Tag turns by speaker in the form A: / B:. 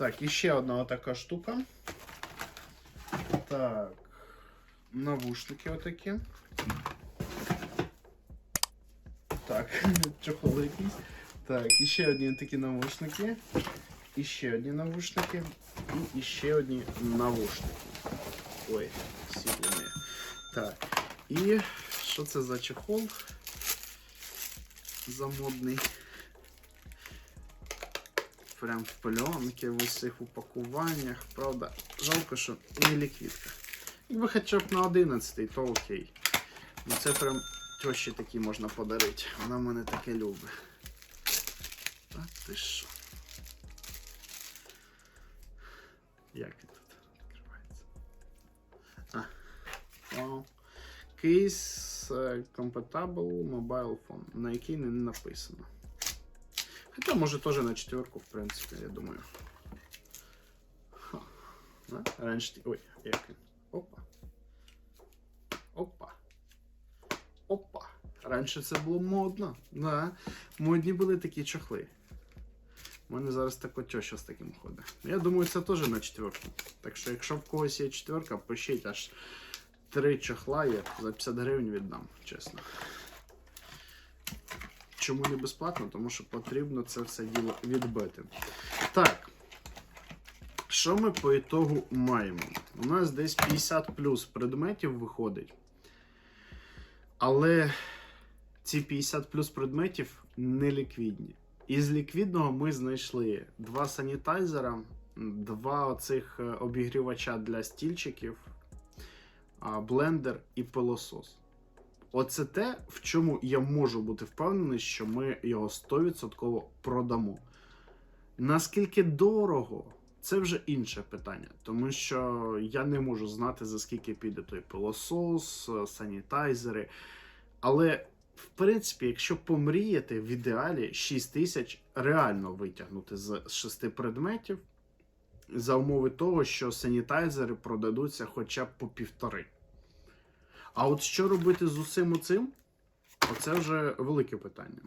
A: Так, і ще одна така штука. Так. Навушники отакі. Так, чохол якийсь. Так, і ще одні такі навушники. І ще одні навушники. І, і ще одні навушники. Ой, сіли Так. І що це за чехол? Замодний. Прям в пленки в усіх упакуваннях. Правда, жалко, що не ліквідка. Якби хоча б на 11, то окей. Ну це прям тещі такі можна подарити. Вона в мене таке любить. А ти що? Як він тут відкривається? А. Вау. Е, compatible mobile phone, на який не написано. Хоча може теж на четверку, в принципі, я думаю. Ха. Да? Раніше. ті- Ой, він. Опа. Опа. Опа. Раніше це було модно. Да. Модні були такі чохли. У мене зараз така теща з таким ходить. Я думаю, це теж на четверку. Так що, якщо в когось є четверка, пишіть аж три чохла є. За 50 гривень віддам, чесно. Чому не безплатно? Тому що потрібно це все діло відбити. Так. Що ми по ітогу маємо? У нас десь 50 плюс предметів виходить. Але ці 50 плюс предметів не ліквідні. Із ліквідного ми знайшли два санітайзера, два оцих е, обігрівача для стільчиків, блендер і пилосос. Оце те, в чому я можу бути впевнений, що ми його 100% продамо. Наскільки дорого, це вже інше питання, тому що я не можу знати, за скільки піде той пилосос, е, санітайзери. Але, в принципі, якщо помріяти, в ідеалі 6 тисяч реально витягнути з 6 предметів за умови того, що санітайзери продадуться хоча б по півтори. А от що робити з усім цим? Оце вже велике питання.